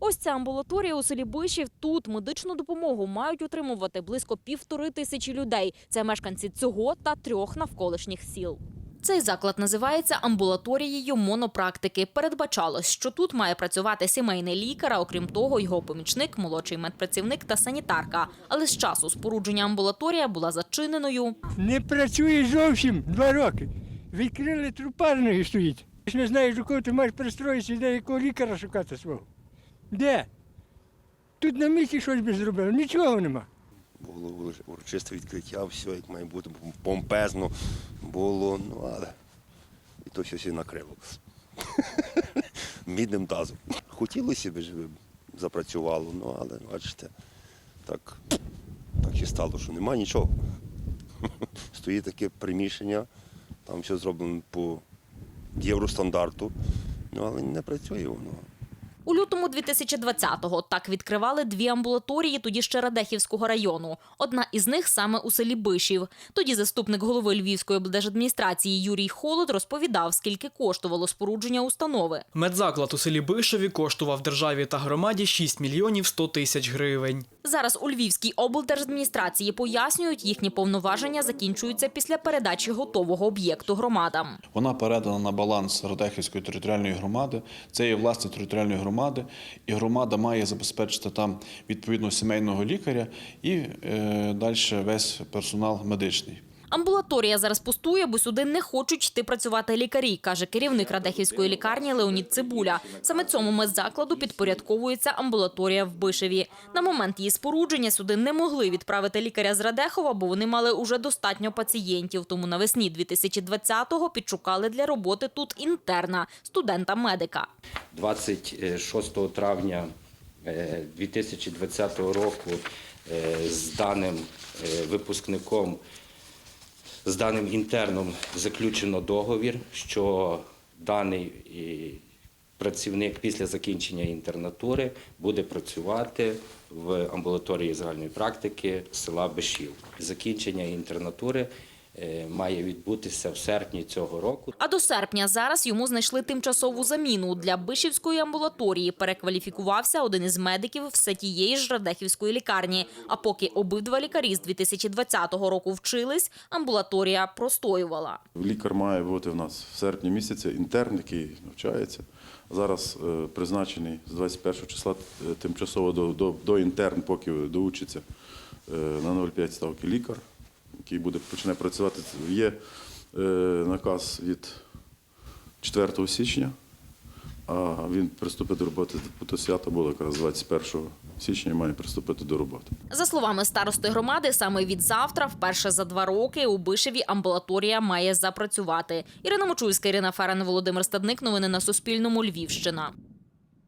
Ось ця амбулаторія у селі Бишів. Тут медичну допомогу мають отримувати близько півтори тисячі людей. Це мешканці цього та трьох навколишніх сіл. Цей заклад називається амбулаторією монопрактики. Передбачалось, що тут має працювати сімейний лікар, а окрім того, його помічник, молодший медпрацівник та санітарка. Але з часу спорудження амбулаторія була зачиненою. Не працює зовсім два роки. Відкрили трупарної стоїть. Не знаєш, до кого ти маєш пристроїтися, де якого лікаря шукати свого. Де? Тут на місці щось би зробили, нічого нема. Було урочисте відкриття, все як має бути, помпезно було, ну але і то все всі накрило. Мідним тазом. Хотілося б, щоб запрацювало, ну але бачите, так, так і стало, що нема нічого. Стоїть таке приміщення, там все зроблено по євростандарту, ну але не працює воно. У лютому 2020-го так відкривали дві амбулаторії тоді ще Радехівського району. Одна із них саме у селі Бишів. Тоді заступник голови Львівської облдержадміністрації Юрій Холод розповідав, скільки коштувало спорудження установи. Медзаклад у селі Бишеві коштував державі та громаді 6 мільйонів 100 тисяч гривень. Зараз у Львівській облдержадміністрації пояснюють, їхні повноваження закінчуються після передачі готового об'єкту громадам. Вона передана на баланс Радехівської територіальної громади. Це є власність територіальної громади, і громада має забезпечити там відповідно сімейного лікаря і е, далі весь персонал медичний. Амбулаторія зараз пустує, бо сюди не хочуть йти працювати лікарі, каже керівник Радехівської лікарні Леонід Цибуля. Саме цьому медзакладу підпорядковується амбулаторія в Бишеві. На момент її спорудження сюди не могли відправити лікаря з Радехова, бо вони мали уже достатньо пацієнтів. Тому навесні 2020-го підшукали для роботи тут інтерна, студента-медика. 26 травня е, 2020 року е, з даним е, випускником, з даним інтерном заключено договір, що даний працівник після закінчення інтернатури буде працювати в амбулаторії загальної практики села Бешів. Закінчення інтернатури має відбутися в серпні цього року. А до серпня зараз йому знайшли тимчасову заміну. Для Бишівської амбулаторії перекваліфікувався один із медиків все тієї ж Радехівської лікарні. А поки обидва лікарі з 2020 року вчились, амбулаторія простоювала. Лікар має бути в нас в серпні місяці, інтерн, який навчається. Зараз е, призначений з 21 числа е, тимчасово до, до, до інтерн, поки доучиться е, на 0,5 ставки лікар, який буде почне працювати. Є е, наказ від 4 січня, а він приступить до роботи до свята було якраз 21 січня і має приступити до роботи. За словами старости громади, саме від завтра, вперше за два роки, у Бишеві амбулаторія має запрацювати. Ірина Мочульська, Ірина Ферен, Володимир Стадник. Новини на Суспільному. Львівщина.